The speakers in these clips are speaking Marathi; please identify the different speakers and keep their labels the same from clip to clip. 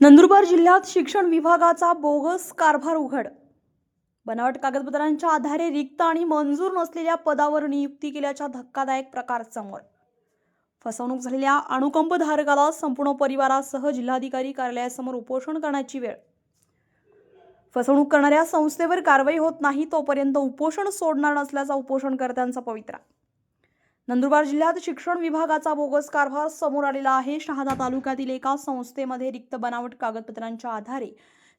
Speaker 1: नंदुरबार जिल्ह्यात शिक्षण विभागाचा बोगस कारभार उघड. बनावट कागदपत्रांच्या आधारे रिक्त आणि मंजूर नसलेल्या पदावर नियुक्ती केल्याच्या धक्कादायक प्रकार समोर. फसवणूक झालेल्या अणुकंपधारकाला संपूर्ण परिवारासह जिल्हाधिकारी कार्यालयासमोर उपोषण करण्याची वेळ. फसवणूक करणाऱ्या संस्थेवर कारवाई होत नाही तोपर्यंत उपोषण सोडणार नसल्याचा उपोषणकर्त्यांचा पवित्रा. नंदुरबार जिल्ह्यात शिक्षण विभागाचा बोगस कारभार समोर आलेला आहे. शहादा तालुक्यातील एका संस्थेमध्ये रिक्त बनावट कागदपत्रांच्या आधारे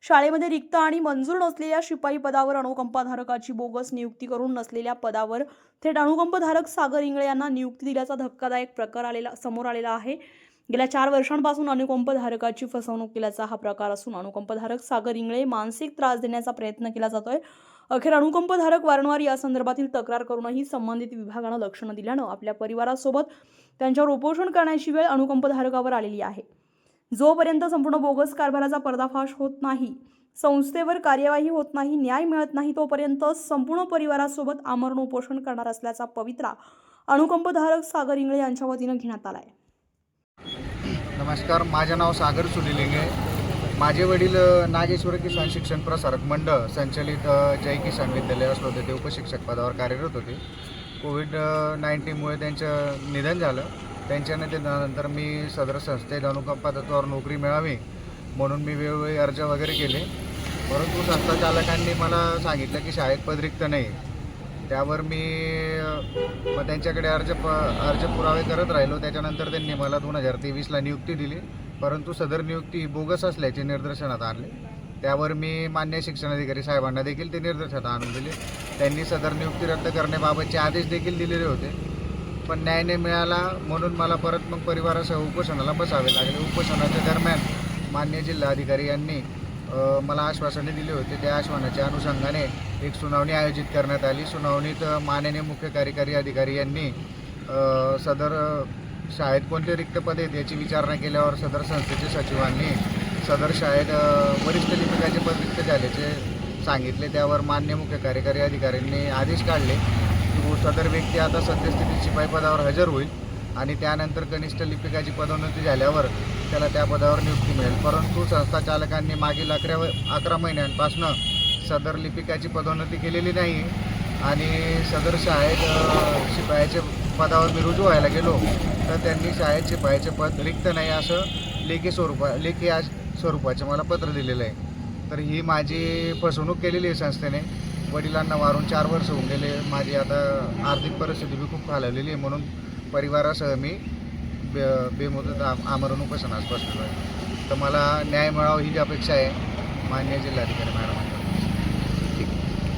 Speaker 1: शाळेमध्ये रिक्त आणि मंजूर नसलेल्या शिपाई पदावर अनुकंपाधारकाची बोगस नियुक्ती करून नसलेल्या पदावर थेट अनुकंपधारक सागर इंगळे यांना नियुक्ती दिल्याचा धक्कादायक प्रकार आलेला समोर आलेला आहे. गेल्या चार वर्षांपासून अनुकंपधारकाची फसवणूक केल्याचा हा प्रकार असून अनुकंपधारक सागर इंगळे मानसिक त्रास देण्याचा प्रयत्न केला जातोय. अखेर अनुकंपधारक वारंवार या संदर्भातील तक्रार करूनही संबंधित विभागानं लक्षणं दिल्यानं आपल्या परिवारासोबत त्यांच्यावर उपोषण करण्याची वेळ अनुकंपधारकावर आलेली आहे. जोपर्यंत संपूर्ण बोगस कारभाराचा पर्दाफाश होत नाही संस्थेवर कार्यवाही होत नाही न्याय मिळत नाही तोपर्यंत संपूर्ण परिवारासोबत आमरण उपोषण करणार असल्याचा पवित्रा अनुकंपधारक सागर इंगळे यांच्या वतीनं घेण्यात आला आहे
Speaker 2: नमस्कार माझे नाव सागर सुनिलिंगे माझे वडील नागेश्वर किसान शिक्षण प्रसारक मंडळ संचलित जय किसान विद्यालय असलं होते ते उपशिक्षक पदावर कार्यरत होते. कोविड नाईन्टीनमुळे त्यांचं निधन झालं. त्यांच्या निधनानंतर मी सदर संस्थेत अनुकंपा तत्वावर नोकरी मिळावी म्हणून मी वेळोवेळी अर्ज वगैरे केले. परंतु संस्था चालकांनी मला सांगितलं की शाळेत पद रिक्त नाही. त्यावर मी मग त्यांच्याकडे अर्ज प अर्ज पुरावे करत राहिलो. त्याच्यानंतर त्यांनी मला दोन हजार तेवीसला नियुक्ती दिली. परंतु सदर नियुक्ती ही बोगस असल्याचे निदर्शनात आणले. त्यावर मी मान्य शिक्षणाधिकारी साहेबांना देखील ते निदर्शनात आणून दिले. त्यांनी सदर नियुक्ती रद्द करण्याबाबतचे आदेश देखील दिलेले होते. पण न्याय नाही मिळाला म्हणून मला परत मग परिवारासह उपोषणाला बसावे लागले. उपोषणाच्या दरम्यान मान्य जिल्हाधिकारी यांनी मला आश्वासने दिले होते. त्या आश्वासनाच्या अनुषंगाने एक सुनावणी आयोजित करण्यात आली. सुनावणीत माननीय मुख्य कार्यकारी अधिकारी यांनी सदर शाळेत कोणते रिक्त पद आहेत याची विचारणा केल्यावर सदर संस्थेच्या सचिवांनी सदर शाळेत वरिष्ठ लिपिकाचे पद रिक्त झाल्याचे सांगितले. त्यावर मान्य मुख्य कार्यकारी अधिकाऱ्यांनी आदेश काढले. की सदर व्यक्ती आता सद्यस्थितीत शिपाई पदावर हजर होईल आणि त्यानंतर कनिष्ठ लिपिकाची पदोन्नती झाल्यावर त्याला त्या पदावर नियुक्ती मिळेल. परंतु संस्था चालकांनी मागील अकरा अकरा महिन्यांपासनं सदर लिपिकाची पदोन्नती केलेली नाही आणि सदर शाळेत शिपायाचे पदावर मी रुजू व्हायला गेलो. तर त्यांनी शाळेत शिपायाचे पद रिक्त नाही असं लेखी स्वरूपा लेखी आज स्वरूपाचे मला पत्र दिलेलं आहे. तर ही माझी फसवणूक केलेली आहे संस्थेने. वडिलांना वारून चार वर्ष होऊन गेले. माझी आता आर्थिक परिस्थिती बी खूप खालवलेली आहे. म्हणून परिवारासह मी बे बेमुदत आम आमरण उपोषणास बसलेलो आहे. तर मला न्याय मिळावा ही अपेक्षा आहे. मान्य जिल्हाधिकारी मॅडम.